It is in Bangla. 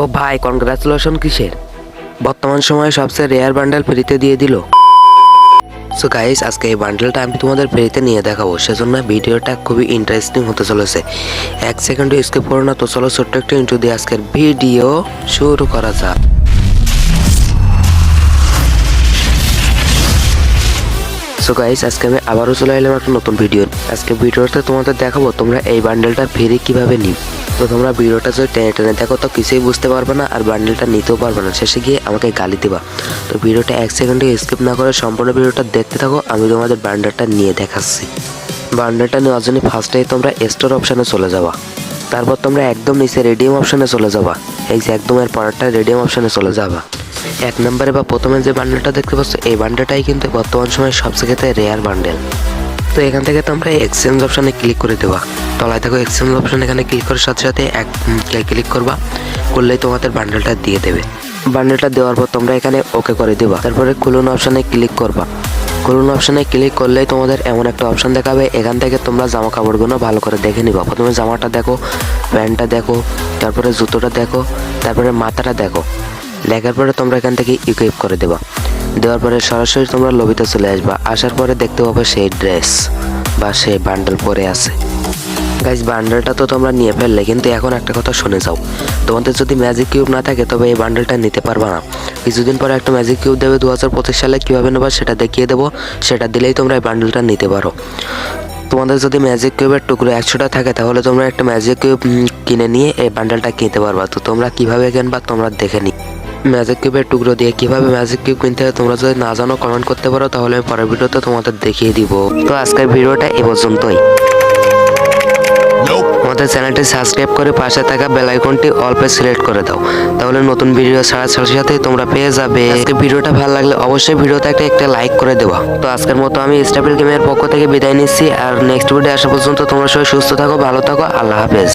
ও ভাই কনগ্রাচুলেশন কিসের? বর্তমান সময়ে সবচেয়ে রেয়ার বান্ডেল ফ্রিতে দিয়ে দিল। সো গাইস আজকে এই বান্ডেলটা আমি তোমাদের ফ্রিতে নিয়ে দেখাবো। সেজন্য ভিডিওটা খুবই ইন্টারেস্টিং হতে চলেছে। এক সেকেন্ডও স্কিপ করো না। তো চলো ছোট্ট একটা ইন্টু দিয়ে আজকের ভিডিও শুরু করা যাক। সো গাইস আজকে আমি আবারও চলে এলাম একটা নতুন ভিডিও আজকে ভিডিওতে তোমাদের দেখাবো তোমরা এই বান্ডেলটা ফ্রি কীভাবে নিব তো তোমরা ভিডিওটা যদি টেনে টেনে দেখো, তো কিছুই বুঝতে পারবে না আর বান্ডেলটা নিতেও পারবে না। শেষে গিয়ে আমাকে গালি দিবা। তো ভিডিওটা এক সেকেন্ডে স্কিপ না করে সম্পূর্ণ ভিডিওটা দেখতে থাকো, আমি তোমাদের বান্ডেলটা নিয়ে দেখাচ্ছি। বান্ডেলটা নেওয়ার জন্য ফার্স্টেই তোমরা স্টোর অপশানে চলে যাবা। তারপর তোমরা একদম নিচে রেডিয়াম অপশানে চলে যাবা। এই যে একদম এর পরেরটা রেডিয়াম অপশানে চলে যাবা। এক নম্বরে বা প্রথমে যে বান্ডেলটা দেখতে পাচ্ছ, এই বান্ডেলটাই কিন্তু বর্তমান সময়ে সবচেয়ে রেয়ার বান্ডেল তো এখান থেকে তোমরা এক্সচেঞ্জ অপশানে ক্লিক করে দেবা। তলায় থাকো এক্সচেঞ্জ অপশান এখানে ক্লিক করার সাথে সাথে এক ক্লিক করবা। করলেই তোমাদের বান্ডেলটা দিয়ে দেবে। বান্ডেলটা দেওয়ার পর তোমরা এখানে ওকে করে দেবা। তারপরে খুলুন অপশানে ক্লিক করবা। খুলুন অপশানে ক্লিক করলেই তোমাদের এমন একটা অপশান দেখাবে। এখান থেকে তোমরা জামা কাপড়গুলো ভালো করে দেখে নিবা। প্রথমে জামাটা দেখো, প্যান্টটা দেখো, তারপরে জুতোটা দেখো, তারপরে মাথাটা দেখো। দেখার পরে তোমরা এখান থেকে ইকুইপ করে দেবা। দেওয়ার পরে সরাসরি তোমরা লবিতে চলে আসবা। আসার পরে দেখতে পাবে সেই ড্রেস বা সেই বান্ডেল পরে আছে। গাইজ বান্ডেলটা তো তোমরা নিয়ে ফেললে, কিন্তু এখন একটা কথা শুনে যাও। তোমাদের যদি ম্যাজিক কিউব না থাকে, তবে এই বান্ডেলটা নিতে পারবা না। কিছুদিন পরে একটা ম্যাজিক কিউব দেবে দু হাজার পঁচিশ সালে, কীভাবে নেবা সেটা দেখিয়ে দেবো। সেটা দিলেই তোমরা এই বান্ডেলটা নিতে পারো। তোমাদের যদি ম্যাজিক কিউবের টুকরো একশোটা থাকে, তাহলে তোমরা একটা ম্যাজিক কিউব কিনে নিয়ে এই বান্ডেলটা কিনতে পারবা। তো তোমরা কীভাবে কিনবা, তোমরা দেখে নি ম্যাজিক কিউবের টুকরো দিয়ে কীভাবে ম্যাজিক কিউব কিনতে হয় তোমরা যদি না জানো কমেন্ট করতে পারো তাহলে আমি পরের ভিডিওতে তোমাদের দেখিয়ে দিব। তো আজকের ভিডিওটা এ পর্যন্তই। আমাদের চ্যানেলটি সাবস্ক্রাইব করে পাশে থাকা বেল আইকনটি অল্পে সিলেক্ট করে দাও। তাহলে নতুন ভিডিও ছাড়ার সাথে সাথে তোমরা পেয়ে যাবে। আজকে ভিডিওটা ভালো লাগলে অবশ্যই ভিডিওতে একটা একটা লাইক করে দেওয়া তো আজকের মতো আমি স্টাফিল গেমের পক্ষ থেকে বিদায় নিচ্ছি আর নেক্সট ভিডিও আসা পর্যন্ত তোমরা সবাই সুস্থ থাকো ভালো থাকো আল্লাহ হাফেজ।